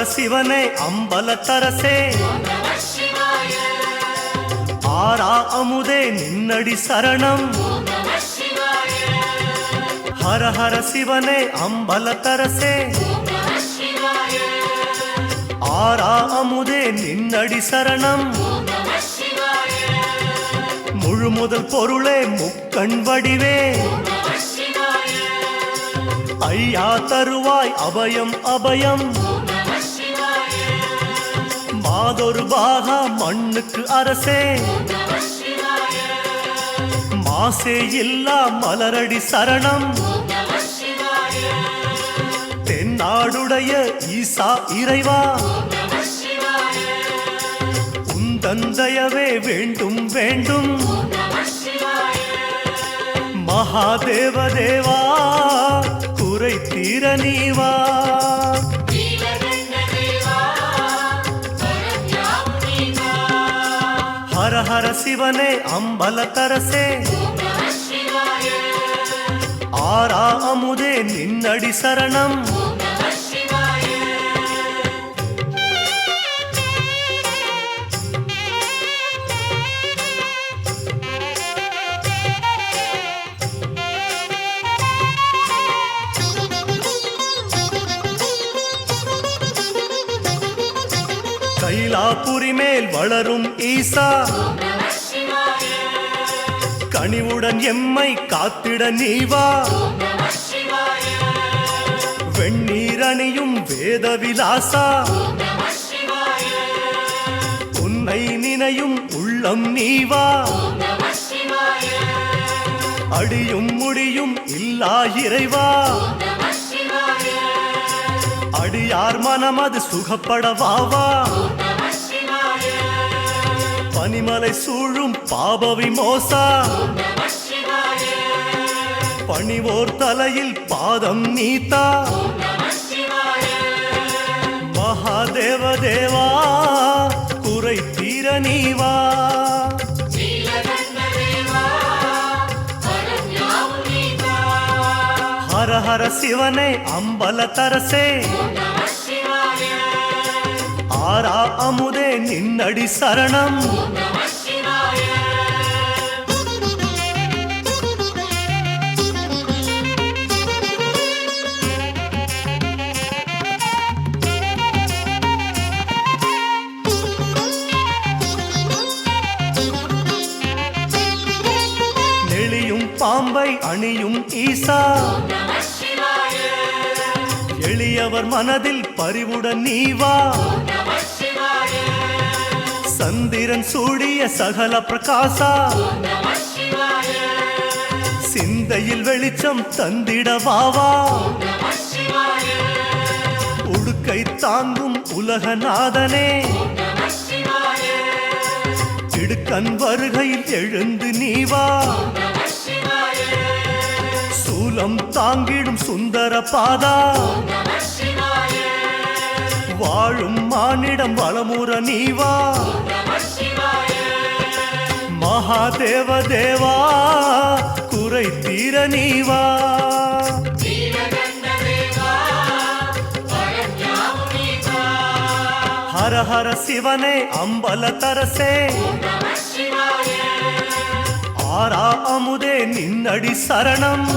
சிவனே அம்பலத்தரசே. ஆரா அமுதே நின்னடி சரணம். ஹர ஹர சிவனே அம்பலத்தரசே. ஆரா அமுதே நின்னடி சரணம். முழு முதல் பொருளே முக்கண் வடிவே. ஐயா தருவாய் அபயம் அபயம். மாதொரு பாகா மண்ணுக்கு அரசே. மாசே இல்லா மலரடி சரணம். தென்னாடுடைய ஈசா இறைவா. உந்தந்தயவே வேண்டும் வேண்டும். மகாதேவ தேவா குறை தீர நீவா. ஹர சிவனே அம்பல தரசே ஆரா அமுதே நின்னடி சரணம் கைலாபுரி மேல் வளரும் ஈசா. கனிவுடன் எம்மை காத்திட நீவா. வெண்ணீரணியும் வேத விலாசா. உன்னை நினையும் உள்ளம் நீவா. அடியும் முடியும் இல்லா இறைவா. அடியார் மனமது சுகப்படவாவா. பனிமலை சூழும் பாபவி மோசா பணிவோர் தலையில் பாதம் நீத்தா. மகாதேவ தேவா குறை தீர நீவா. ஹர ஹர சிவனே தரசே. ஆரா அமுதே நின்னடி சரணம். நெளியும் பாம்பை அணியும் ஈசா. எளியவர் மனதில் பரிவுடன் நீவா. சந்திரன் சூடிய சகல பிரகாசா. சிந்தையில் வெளிச்சம் தந்திடவாவா உடுக்கை தாங்கும் உலகநாதனே. திடுக்கன் வருகையில் எழுந்து நீவா. சூலம் தாங்கிடும் சுந்தர பாதா. வாழும் மானிடம் வளமுற நீவா மகாதேவ தேவா குறை தீர நீவா ஹர ஹர சிவனே அம்பலத்தரசே ஆரா அமுதே நின்னடி சரணம்